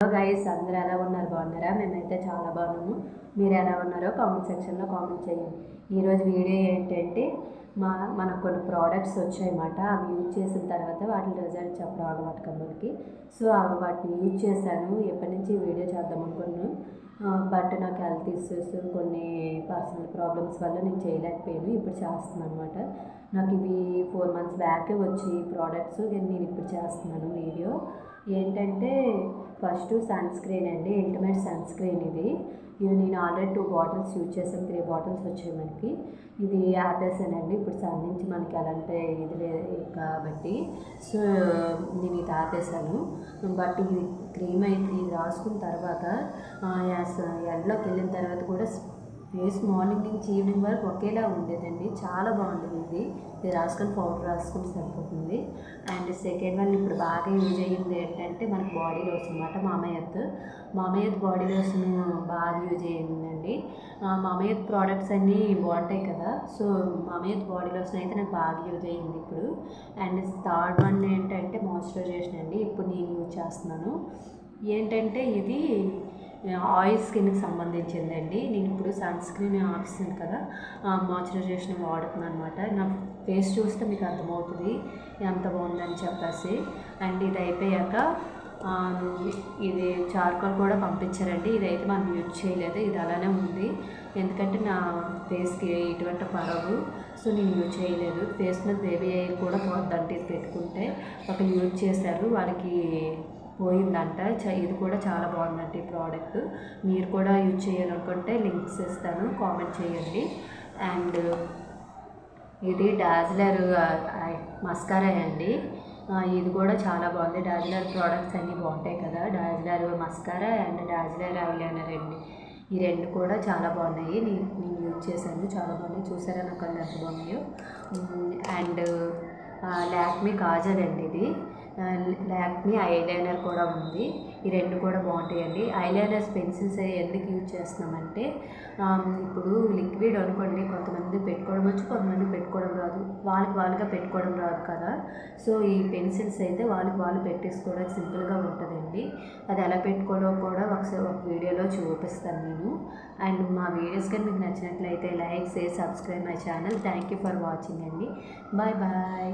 Hello guys అందరూ ఎలా ఉన్నారు? బాగున్నారా? మేమైతే చాలా బాగున్నాము. మీరు ఎలా ఉన్నారో కామెంట్ సెక్షన్లో కామెంట్ చేయండి. ఈరోజు వీడియో ఏంటంటే మా మనకు కొన్ని ప్రోడక్ట్స్ వచ్చాయన్నమాట. అవి యూజ్ చేసిన తర్వాత వాటి రిజల్ట్ చెప్పడం అనమాట కంపెనీకి సో అవి వాటిని యూజ్ చేశాను. ఎప్పటి నుంచి వీడియో చేద్దాం అనుకున్నాను బట్ నాకు హెల్త్ ఇష్యూస్ కొన్ని పర్సనల్ ప్రాబ్లమ్స్ వల్ల నేను చేయలేకపోయాను. ఇప్పుడు చేస్తున్నాను అనమాట నాకు ఇవి ఫోర్ మంత్స్ బ్యాకే వచ్చి ప్రోడక్ట్స్ నేను ఇప్పుడు చేస్తున్నాను వీడియో. ఏంటంటే ఫస్ట్ సన్ స్క్రీన్ అండి. ఇంటిమేట్ సన్ స్క్రీన్ ఇది. ఇది నేను ఆల్రెడీ టూ బాటిల్స్ యూజ్ చేసాను త్రీ బాటిల్స్ వచ్చాయి మనకి. ఇది ఆపేసానండి ఇప్పుడు సన్ నుంచి మనకి ఎలాంటి ఇది లేదు కాబట్టి. సో నేను ఇది ఆపేసాను బట్ ఇది క్రీమ్ అయితే ఇది రాసుకున్న తర్వాత ఎండలోకి వెళ్ళిన తర్వాత కూడా ఫేస్ మార్నింగ్ నుంచి ఈవినింగ్ వరకు ఒకేలా ఉండేదండి. చాలా బాగుండేది ఇది. ఇది రాసుకొని పౌడర్ రాసుకుంటే సరిపోతుంది. అండ్ సెకండ్ వన్ ఇప్పుడు బాగా యూజ్ అయ్యింది ఏంటంటే మనకి బాడీ లోషన్ అనమాట మామయ్యత్. మామయ్యత్ బాడీ లోషన్ బాగా యూజ్ అయ్యిందండి. మామయ్యత్ ప్రోడక్ట్స్ అన్నీ బాగుంటాయి కదా. సో మామయ్యత్ బాడీ లోషన్ అయితే నాకు బాగా యూజ్ అయ్యింది ఇప్పుడు. అండ్ థర్డ్ వన్ ఏంటంటే మాయిశ్చరైజేషన్ అండి. ఇప్పుడు నేను యూజ్ చేస్తున్నాను. ఏంటంటే ఇది ఆయిల్ స్కిన్కి సంబంధించిందండి. నేను ఇప్పుడు సన్ స్క్రీన్ ఆపిస్తాను కదా మాయిశ్చరైజేషన్ వాడుతున్నాను అనమాట నా ఫేస్ చూస్తే మీకు అర్థమవుతుంది ఎంత బాగుందని చెప్పేసి. అండ్ ఇది అయిపోయాక ఇది చార్కోల్ కూడా పంపించారండి. ఇదైతే మనం యూజ్ చేయలేదు. ఇది అలానే ఉంది. ఎందుకంటే నా ఫేస్కి ఎటువంటి పడవు సో నేను యూజ్ చేయలేదు. ఫేస్ మీద బేబీ ఆయిల్ కూడా పోద్దంటే ఇది పెట్టుకుంటే. ఒకరు యూజ్ చేశారు వాళ్ళకి పోయిందంట. ఇది కూడా చాలా బాగుందంట ఈ ప్రోడక్ట్. మీరు కూడా యూజ్ చేయాలనుకుంటే లింక్స్ ఇస్తాను కామెంట్ చేయండి. అండ్ ఇది డాజ్లర్ మస్కారా అండి. ఇది కూడా చాలా బాగుంది. డాజ్లర్ ప్రోడక్ట్స్ అన్నీ బాగుంటాయి కదా. Dazzler mascara and Dazzler eyeliner అండి. ఈ రెండు కూడా చాలా బాగున్నాయి. నేను నేను యూజ్ చేశాను. చాలా బాగున్నాయి. చూసారా నాకు కళ్ళు ఎంత బాగున్నాయో అండ్ లాక్మీ కాజల్ అండి ఇది. లాక్మీ ఐలైనర్ కూడా ఉంది. ఈ రెండు కూడా బాగుంటాయండి. ఐలైనర్స్ పెన్సిల్స్ ఎందుకు యూజ్ చేస్తున్నామంటే ఇప్పుడు లిక్విడ్ అనుకోండి కొంతమంది పెట్టుకోవడం వచ్చు కొంతమంది పెట్టుకోవడం రాదు. వాళ్ళకి వాళ్ళుగా పెట్టుకోవడం రాదు కదా. సో ఈ పెన్సిల్స్ అయితే వాళ్ళకి వాళ్ళు పెట్టేసుకోవడానికి సింపుల్గా ఉంటుందండి. అది ఎలా పెట్టుకోవడం కూడా ఒకసారి ఒక వీడియోలో చూపిస్తాను నేను. అండ్ మా వీడియోస్ కానీ మీకు నచ్చినట్లయితే like share subscribe my channel. Thank you for watching అండి. Bye bye.